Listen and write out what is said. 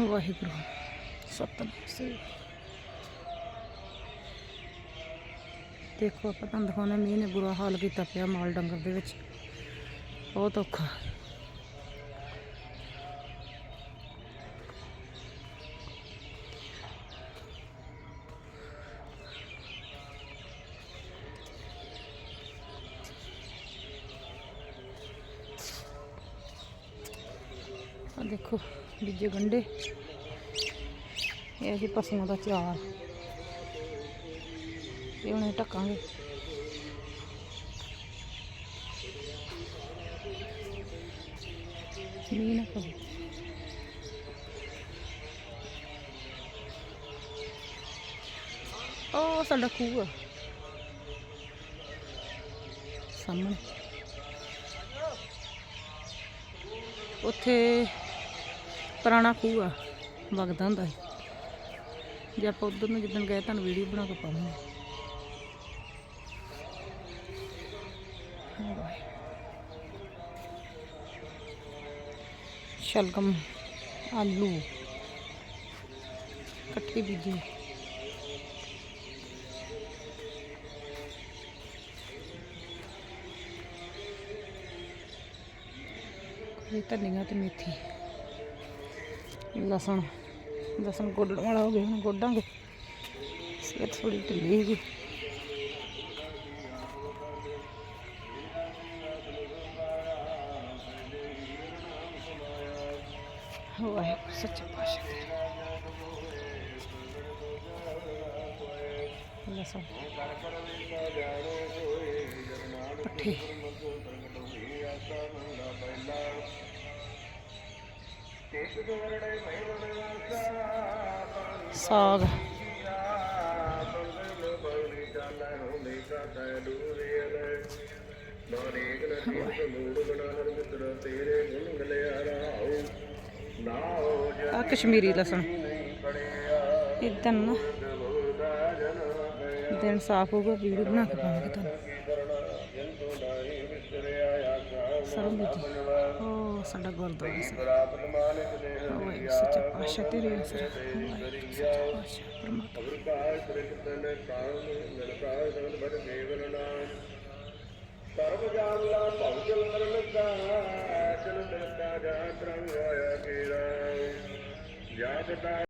ਵਾਹਿਗੁਰੂ, ਸਤਨਾਮ ਸ੍ਰੀ ਦੇਖੋ, ਆਪਾਂ ਤੁਹਾਨੂੰ ਦਿਖਾਉਂਦੇ ਮੀਂਹ ਨੇ ਬੁਰਾ ਹਾਲ ਕੀਤਾ ਪਿਆ ਮਾਲ ਡੰਗਰ ਦੇ ਵਿੱਚ। ਬਹੁਤ ਔਖਾ। ਆ ਦੇਖੋ, ਬੀਜੇ ਗੰਡੇ ਇਹ ਜੀ ਪਸ਼ੂਆਂ ਦਾ ਚਾਰ। ਇਹ ਹੁਣ ਢੱਕਾਂਗੇ। ਮੀਂਹ ਨਾ ਪਵੇ। ਉਹ ਸਾਡਾ ਖੂਹ ਆ। ਸਾਹਮਣੇ। ਉੱਥੇ ਪੁਰਾਣਾ ਖੂਹ ਆ, ਵਗਦਾ ਹੁੰਦਾ ਸੀ। ਜੇ ਆਪਾਂ ਉਧਰ ਨੂੰ ਜਿੱਦਣ ਗਏ, ਤੁਹਾਨੂੰ ਵੀਡੀਓ ਬਣਾ ਕੇ ਪਾਵਾਂਗੇ। ਸ਼ਲਗਮ, ਆਲੂ ਇਕੱਠੇ ਬੀਜੇ। ਇਹ ਧਨੀਆ ਤੇ ਮੇਥੀ। ਲਸਣ ਲਸਣ ਗੋਡਣ ਵਾਲਾ ਹੋ ਗਿਆ, ਹੁਣ ਗੋਡਾਂਗੇ। ਸਿਹਤ ਥੋੜੀ ਢਿੱਲੀ ਹੈਗੀ। ਵਾਹਿਗੁਰੂ, ਸੱਚਾ ਪਾਤਸ਼ਾਹ ਲਸਣ ਪੱਠੇ। ਸਾਗ। ਆ ਕਸ਼ਮੀਰੀ ਲਸਣ। ਇਦਾਂ ਨਾ ਦਿਨ ਸਾਫ਼ ਹੋਊਗਾ ਵੀਡੀਓ ਬਣਾ ਕੇ ਪਾਵਾਂਗੇ ਤੁਹਾਨੂੰ। ਸਰੋਂ ਬੀਜੀ ਉਹ ਸਾਡਾ ਗੁਰਦੁਆਰਾ ਸਾਹਿਬ। ਵਾਹਿਗੁਰੂ ਸੱਚਾ ਪਾਤਸ਼ਾਹ ਤੇਰੇ ਅਸਰ ਵਾਹਿਗੁਰੂ ਸੱਚਾ ਪਾਤਸ਼ਾਹ, ਪਰਮਾਤਮਾ। ਸਰਬ ਜਾਮਲਾ ਭਉ ਜਲ ਲੱਗਾ ਚਲ ਲੱਗਾ ਜਾ ਤਰੰਗ ਆਇਆ ਕੇਰਾ ਜਾ ਕਟਾ